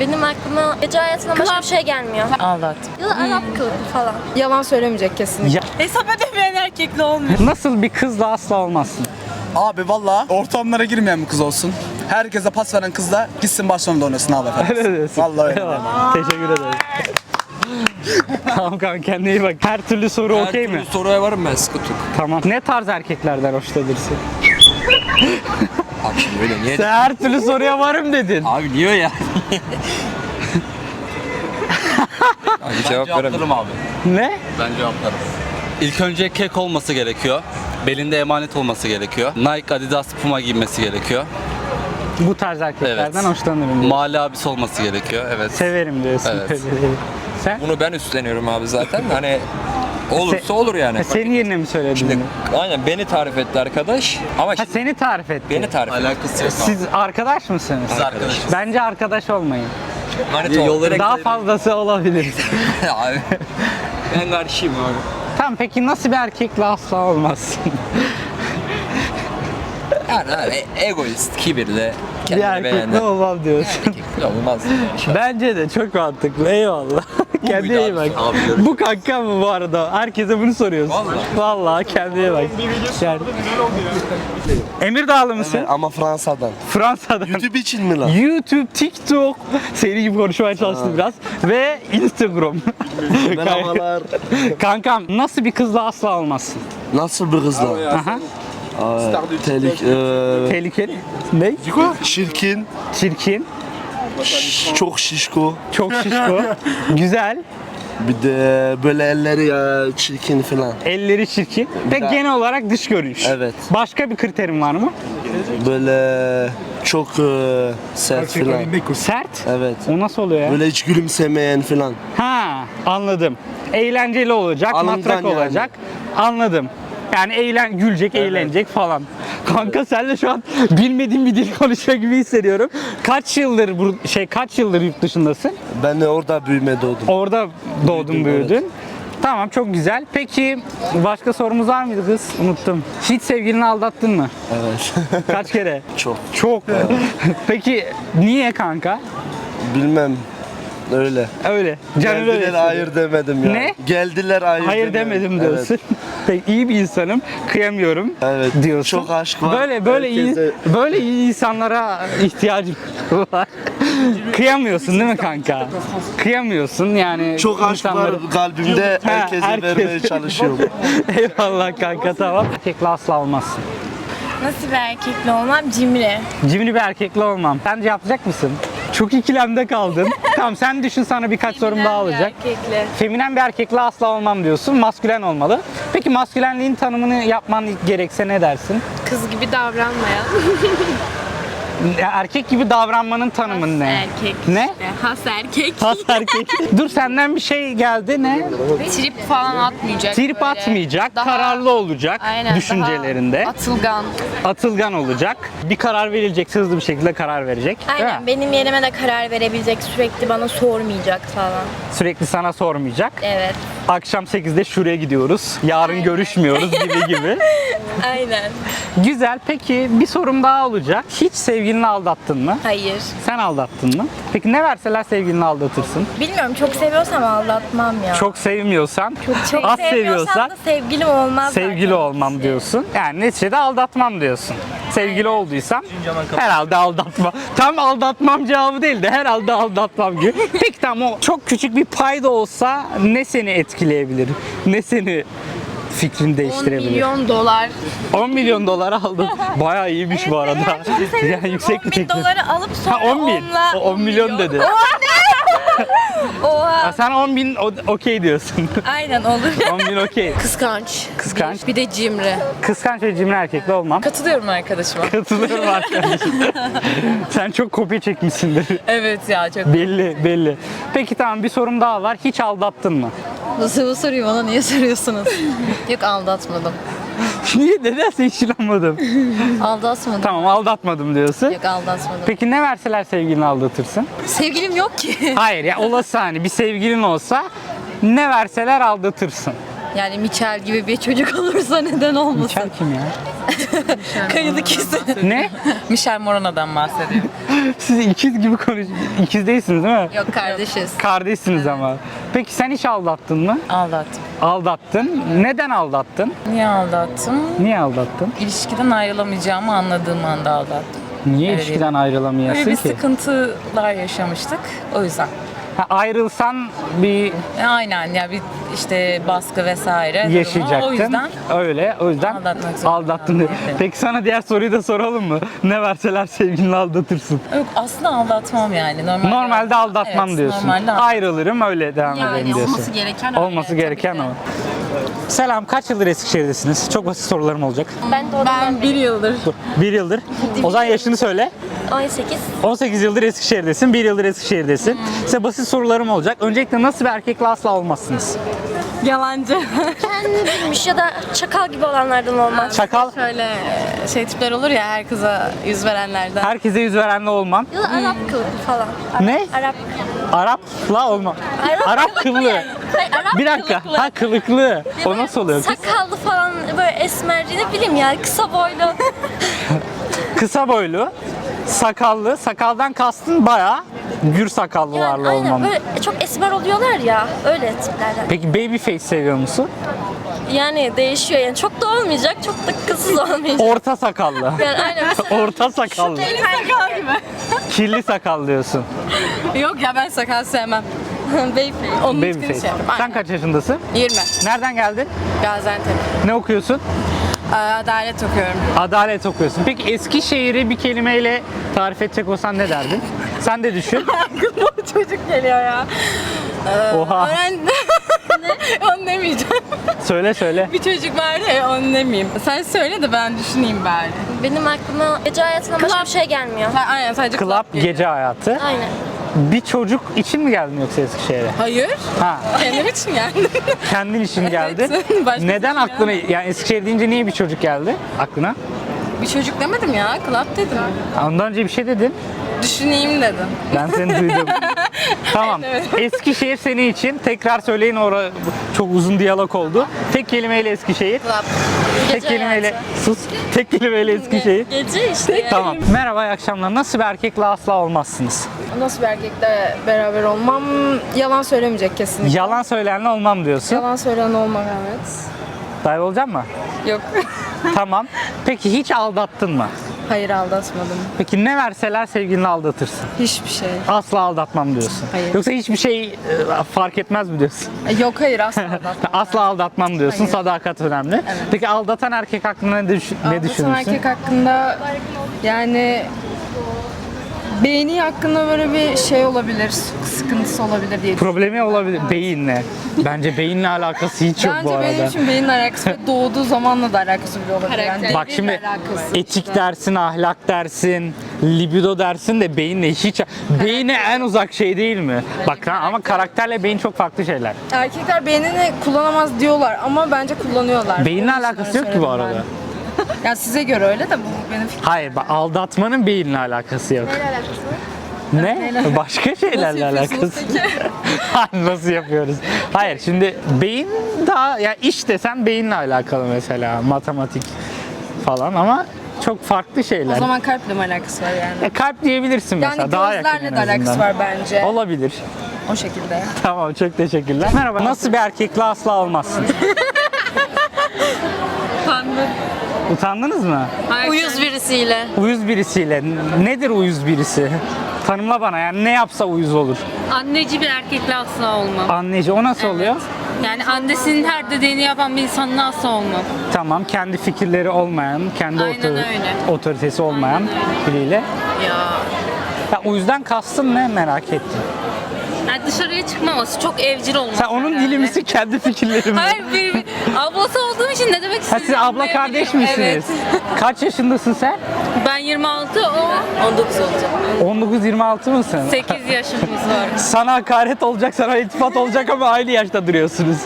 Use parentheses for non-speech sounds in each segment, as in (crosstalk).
Benim aklıma gece hayatından başka bir şey gelmiyor. Aldat. Ya da Arap kılığı falan. Yalan söylemeyecek kesinlikle. Ya, Hesap ödemeyen erkekle olmuyor. nasıl bir kızla asla olmazsın? Abi valla ortamlara girmeyen bir kız olsun. Herkese pas veren kız da gitsin Barcelona'da oynasın abi efendim. Öyle diyorsun. Vallahi öyle. Eyvallah. Teşekkür ederim. (laughs) tamam kanka kendine iyi bak. Her türlü soru okey mi? Soruya varım ben sıkıntı yok. Tamam. Ne tarz erkeklerden hoşlanırsın? (laughs) Abi şimdi öyle niye? Sen her türlü soruya varım dedin. Abi niye ya? (laughs) Abi cevap veremem. abi. Ne? Ben cevaplarım. İlk önce kek olması gerekiyor. Belinde emanet olması gerekiyor. Nike, Adidas, Puma giymesi gerekiyor. Bu tarz erkeklerden Evet. hoşlanırım. diyorsun. Mahalle abisi olması gerekiyor. Evet. Severim diyorsun. Evet. (laughs) Sen? Bunu ben üstleniyorum abi zaten. Hani olursa olur yani. Ha, senin yerine mi söyledin? Şimdi bunu? aynen beni tarif etti arkadaş ama Ha, şimdi seni tarif etti. beni tarif etti. Alakası yok Siz arkadaş mısınız? Biz arkadaşız. Bence arkadaş olmayın. Manita oldu. Daha fazlası olabilir. (laughs) abi. Ben karşıyım abi. tamam peki nasıl bir erkekle asla olmazsın? (laughs) Yani abi egoist, kibirli, bir kendini erkekle beğenen. olmam diyorsun. Erkekle olmaz. Bence de çok mantıklı. Eyvallah. Kendine iyi bak. Bu kanka mı bu arada? Herkese bunu soruyorsun. Vallahi. Vallahi kendine bak. Yani. Emirdağlı mısın? Ama Fransa'dan. Fransa'dan. YouTube için mi lan? YouTube, TikTok, seri gibi konuşmaya çalıştım biraz ve Instagram. Merhabalar. (laughs) Kankam nasıl bir kızla asla olmazsın? Nasıl bir kız lan? Aha. Aa, Telik, eee, Tehlikeli. Ne? çirkin, Çirkin, çok şişko. çok şişko, (laughs) güzel, Bir de böyle elleri ya çirkin falan. elleri çirkin ve daha- genel olarak dış görünüş. Evet. Başka bir kriterin var mı? Böyle çok eee, sert falan. Sert. Evet. O nasıl oluyor ya? Böyle hiç gülümsemeyen falan. Ha, anladım. Eğlenceli olacak, Alından matrak yani. olacak. Anladım. Yani eğlen, gülecek, eğlenecek falan. Kanka senle şu an bilmediğim bir dil konuşuyor gibi hissediyorum. Kaç yıldır bu şey kaç yıldır yurt dışındasın? Ben de orada büyüme doğdum. Orada doğdun, Büyüdüm, büyüdün. Tamam çok güzel. Peki başka sorumuz var mıydı kız? Unuttum. Hiç sevgilini aldattın mı? Evet. Kaç kere? (laughs) çok. Çok. (laughs) Peki niye kanka? Bilmem. Öyle. Öyle. Öyle. Geldiler hissediyor. hayır demedim ya. Ne? Geldiler hayır, Hayır demedim diyorsun. (laughs) Peki iyi bir insanım. Kıyamıyorum Evet. diyorsun. Çok aşk var. Böyle böyle iyi Herkese- böyle iyi insanlara (laughs) ihtiyacım var. (laughs) Kıyamıyorsun değil mi kanka? Kıyamıyorsun yani Çok aşk insanları- var kalbimde. Ha, Herkese herkes. vermeye çalışıyorum. Eyvallah kanka tamam. Erkekle asla olmazsın. Nasıl bir erkekle olmam? Cimri. Cimri bir erkekle olmam. Sence yapacak mısın? Çok ikilemde kaldın. (laughs) tamam sen düşün sana birkaç sorum daha olacak. Erkekle. Feminen bir erkekle asla olmam diyorsun. Maskülen olmalı. Peki maskülenliğin tanımını yapman gerekse ne dersin? Kız gibi davranmayan. (laughs) Erkek gibi davranmanın tanımı ne? Erkek. Ne? işte. Has erkek. Has erkek. (laughs) Dur senden bir şey geldi ne? Trip falan atmayacak. Trip böyle. atmayacak, Daha- kararlı olacak Aynen, düşüncelerinde. atılgan. Atılgan olacak. Bir karar verilecek, hızlı bir şekilde karar verecek. Aynen benim yerime de karar verebilecek sürekli bana sormayacak falan. Sürekli sana sormayacak. Evet. Akşam 8'de şuraya gidiyoruz. Yarın görüşmüyoruz gibi (laughs) gibi. Aynen. Güzel. Peki bir sorum daha olacak. Hiç sevgilini aldattın mı? Hayır. Sen aldattın mı? Peki ne verseler sevgilini aldatırsın? Bilmiyorum çok seviyorsam aldatmam ya. Çok sevmiyorsan, çok az sevmiyorsam seviyorsan da sevgilim olmaz sevgili zaten. olmam diyorsun. Yani neticede aldatmam diyorsun. Sevgili olduysam herhalde aldatma. Tam aldatmam cevabı değil de herhalde aldatmam gibi. Peki tamam o çok küçük bir payda olsa ne seni etkileyebilir? Ne seni fikrini 10 değiştirebilir? milyon dolar. 10 milyon dolar aldın. Bayağı iyiymiş bu arada. Çok seviyorsam yani yüksek 10 bir bin teklif. doları alıp sonra Ha 10 bin. onunla O 10 milyon dedi. Oha. (laughs) Ha, sen 10 bin o- okey diyorsun. (laughs) Aynen olur. 10 bin okey. Kıskanç. Kıskanç. Bir de cimri. Kıskanç ve cimri erkekle olmam. Katılıyorum arkadaşıma. (laughs) Katılıyorum arkadaşım. Sen çok kopya çekmişsindir. evet ya çok. belli belli. Peki tamam bir sorum daha var. Hiç aldattın mı? Nasıl bu soruyu bana niye soruyorsunuz? Yok aldatmadım. (laughs) Niye nedense hiç inanmadım. Aldatmadım. tamam aldatmadım diyorsun. Yok aldatmadım. Peki ne verseler sevgilini aldatırsın? Sevgilim yok ki. Hayır ya olası hani bir sevgilin olsa ne verseler aldatırsın. Yani Michel gibi bir çocuk (laughs) olursa neden olmasın? Michel kim ya? (laughs) Kayılı kesin. ne? Michel Morana'dan bahsediyor. Siz ikiz gibi konuşuyorsunuz. İkiz değilsiniz değil mi? Yok kardeşiz. Kardeşsiniz ama. Peki sen hiç aldattın mı? Aldattım. Aldattın. Neden aldattın? Niye aldattım? Niye aldattın? İlişkiden ayrılamayacağımı anladığım anda aldattım. Niye Evet. ilişkiden ayrılamıyorsun Böyle bir ki? sıkıntılar yaşamıştık. O yüzden. Ha, ayrılsan bir Aynen ya bir işte baskı vesaire durumu. yaşayacaktın. O yüzden Öyle. O yüzden Aldatmak zorunda aldattın. diye. kaldım. Peki sana diğer soruyu da soralım mı? Ne verseler sevgilini aldatırsın. yok aslında aldatmam yani. Normalde, Normalde aldatmam Evet, diyorsun. Normalde Ayrılırım öyle devam ederim diyorsun. olması gereken öyle, Olması gereken o. Selam, kaç yıldır Eskişehir'desiniz? Çok basit sorularım olacak. Ben de oradan Ben bir yıldır. Bir yıldır. (laughs) O zaman yaşını söyle. 18. 18 yıldır Eskişehir'desin, bir yıldır Eskişehir'desin. Size basit sorularım olacak. Öncelikle nasıl bir erkekle asla olmazsınız? Yalancı. Kendi bilmiş ya da çakal gibi olanlardan olmaz. Çakal, Şöyle şey tipler olur ya her kıza yüz verenlerden. herkese yüz verenle olmam. Ya da Arap kılıklı falan. Arap, Ne? Arap. Arap'la olmam. Arap Arap kılıklı kıllı. yani. Hayır, Arap Bir dakika. kılıklı. Ha kılıklı. O nasıl oluyor? Sakallı falan böyle esmer ne bileyim ya kısa boylu. (laughs) Kısa boylu, sakallı. Sakaldan kastın bayağı gür Yani sakallılarla aynen olmam. böyle çok esmer oluyorlar ya öyle tiplerden. Peki baby face seviyor musun? Yani değişiyor yani çok da olmayacak çok da kızsız olmayacak. Orta sakallı. (laughs) Yani aynen mesela (laughs) Orta sakallı. sakal gibi. (laughs) Kirli sakal diyorsun. Yok ya ben sakal sevmem. baby. Onun Baby tipini face. şey. Sen kaç yaşındasın? 20. Nereden geldin? Gaziantep. Ne okuyorsun? Adalet okuyorum. Adalet okuyorsun. Peki Eskişehir'i bir kelimeyle tarif edecek olsan ne derdin? Sen de düşün. (laughs) Çocuk geliyor ya. Oha. Öğren... (laughs) onu demeyeceğim. Söyle söyle. Bir çocuk vardı ya onu demeyeyim. Sen söyle de ben düşüneyim bari. Benim aklıma gece hayatına başka bir şey gelmiyor. Ha, aynen sadece Club geliyor. gece hayatı. Aynen. Bir çocuk için mi geldin yoksa Eskişehir'e? Hayır. Ha, Kendim için geldim. kendin için geldin. başkası Neden için aklına, yani Eskişehir deyince niye bir çocuk geldi aklına? bir çocuk demedim ya. Club dedim. Ondan önce bir şey dedin. Düşüneyim dedim. Ben seni duydum. (laughs) tamam. Eskişehir senin için. Tekrar söyleyin ora çok uzun diyalog oldu. Tek kelimeyle Eskişehir. Club. Tek Gece kelimeyle hayatı. sus. Tek kelimeyle Eskişehir. Gece işte yani. Tamam. Merhaba, iyi akşamlar. Nasıl bir erkekle asla olmazsınız? Nasıl bir erkekle beraber olmam? Yalan söylemeyecek kesinlikle. Yalan söyleyenle olmam diyorsun. Yalan söyleyen olmam evet. Dahil olacak mı? Yok. (laughs) tamam. Peki hiç aldattın mı? Hayır aldatmadım. Peki ne verseler sevgilini aldatırsın. Hiçbir şey. Asla aldatmam diyorsun. Hayır. Yoksa hiçbir şey e, fark etmez mi diyorsun? Yok hayır asla (laughs) aldatmam. Asla aldatmam diyorsun. Hayır. Sadakat önemli. Peki aldatan erkek hakkında ne, düş- ne Aldatan düşünürsün? erkek hakkında yani beyni hakkında böyle bir şey olabilir, sıkıntısı olabilir diye Problemi olabilir beyinle. Bence beyinle alakası hiç yok bu Bence arada. benim için beyinle alakası ve (laughs) doğduğu zamanla da alakası bile olabilir. Yani Bak şimdi alakası etik işte. dersin, ahlak dersin, libido dersin de beyinle hiç beyine en uzak şey değil mi? Bak ama karakterle beyin çok farklı şeyler. Erkekler beynini kullanamaz diyorlar ama bence kullanıyorlar. Beyinle Onun için alakası öyle yok ki bu söyledim arada. ben. (laughs) Ya size göre öyle de bu benim fikrim. Hayır bak aldatmanın beyinle alakası yok. Neyle alakası var? Ne? Başka şeylerle yapıyorsunuz alakası. Hayır, (laughs) Nasıl yapıyoruz? Hayır şimdi beyin daha ya iş desem beyinle alakalı mesela matematik falan ama çok farklı şeyler. O zaman kalple mi alakası var yani? E, kalp diyebilirsin mesela Yani daha yakın en de alakası azından. var bence. Olabilir. O şekilde. Tamam çok teşekkürler. Merhaba. Nasıl bir erkekle asla olmazsın? (laughs) Utandınız mı? Uyuz birisiyle. Uyuz birisiyle. Nedir uyuz birisi? Tanımla bana yani ne yapsa uyuz olur. Anneci bir erkekle asla olmam. Anneci o nasıl oluyor? Yani annesinin her dediğini yapan bir insanla asla olmam. Tamam kendi fikirleri olmayan, kendi Aynen otor- öyle. otoritesi olmayan Aynen biriyle. Ya. Ya o yüzden kastın ne merak ettim. Yani dışarıya çıkmaması, çok evcil olması. Sen onun herhalde. dili misin kendi fikirlerin mi? Hayır, bir, bir- ablası olduğum için ne demek Ha istediğimi siz abla kardeş misiniz? Evet. Kaç yaşındasın sen? Ben 26, o 19 olacak. 19-26 mısın? 8 (laughs) yaşımız var. Sana hakaret olacak, sana iltifat olacak ama aynı yaşta duruyorsunuz.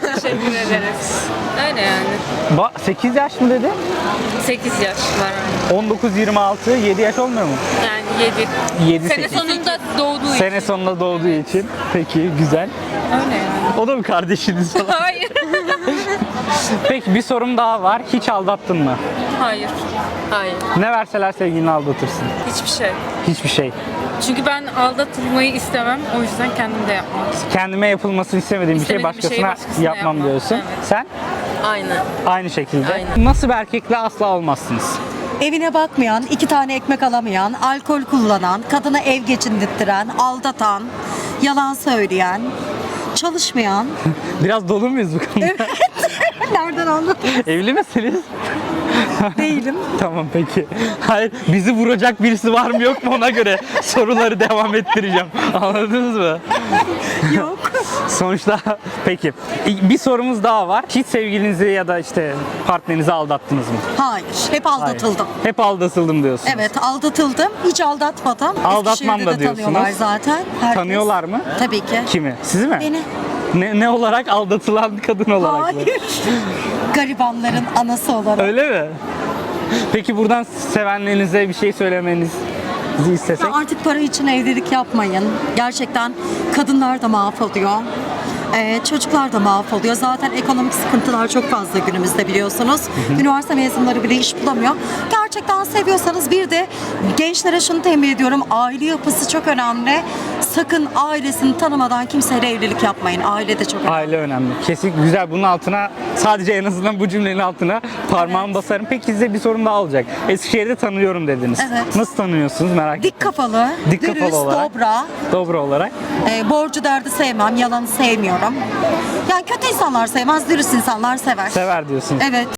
Teşekkür ederiz. Öyle yani. Ba 8 yaş mı dedi? 8 yaş var. 19-26, 7 yaş olmuyor mu? Yani 7. 7 Sene 8. sonunda doğduğu Sene sonunda doğduğu için. Peki güzel. için. Öyle yani. O da mı kardeşiniz (laughs) falan? Hayır. (laughs) Peki bir sorum daha var. Hiç aldattın mı? Hayır. Hayır. Ne verseler sevgilini aldatırsın. Hiçbir şey. Hiçbir şey. Çünkü ben aldatılmayı istemem. O yüzden kendim de yapmam. Kendime yapılmasını istemediğim bir şey İstemediğim bir şeyi başkasına, başkasına yapmam, yapmam. diyorsun. Evet. Sen Aynı. aynı şekilde. Aynen. Nasıl bir erkekle asla olmazsınız? Evine bakmayan, iki tane ekmek alamayan, alkol kullanan, kadına ev geçindirttiren, aldatan, yalan söyleyen, çalışmayan. (laughs) Biraz dolu muyuz bu konuda? (laughs) Nereden anladın? Evli misiniz? Değilim. (laughs) tamam peki. Hayır bizi vuracak birisi var mı yok mu ona göre soruları devam ettireceğim. Anladınız mı? Yok. Sonuçta (laughs) peki. Bir sorumuz daha var. Hiç sevgilinizi ya da işte partnerinizi aldattınız mı? Hayır. Hep Hayır. aldatıldım. Hep aldatıldım diyorsun. Evet aldatıldım. Hiç aldatmadım. Aldatmam da diyorsunuz. tanıyorlar zaten. Herkes. Tanıyorlar mı? Tabii ki. Kimi? Sizi mi? Beni. Ne, ne olarak aldatılan kadın olarak mı? Hayır. Garibanların anası olarak. Öyle mi? Peki buradan sevenlerinize bir şey söylemenizi istesek? Ya artık para için evlilik yapmayın. Gerçekten kadınlar da mahvoluyor. Ee, çocuklar da mahvoluyor. Zaten ekonomik sıkıntılar çok fazla günümüzde biliyorsunuz. Üniversite mezunları bile iş bulamıyor. Gerçekten seviyorsanız bir de gençlere şunu tembih ediyorum. Aile yapısı çok önemli. Sakın ailesini tanımadan kimseyle evlilik yapmayın. Aile de çok önemli. Aile önemli. Kesin güzel. Bunun altına sadece en azından bu cümlenin altına parmağımı basarım. Peki size bir sorum daha olacak. Eskişehir'de tanıyorum dediniz. Evet. Nasıl tanıyorsunuz merak ettim. Dik kafalı, Dik kafalı dürüst, olarak. dobra. Dobra olarak. Ee, borcu derdi sevmem, yalanı sevmiyorum. Yani kötü insanlar sevmez, dürüst insanlar sever. Sever diyorsunuz. Evet.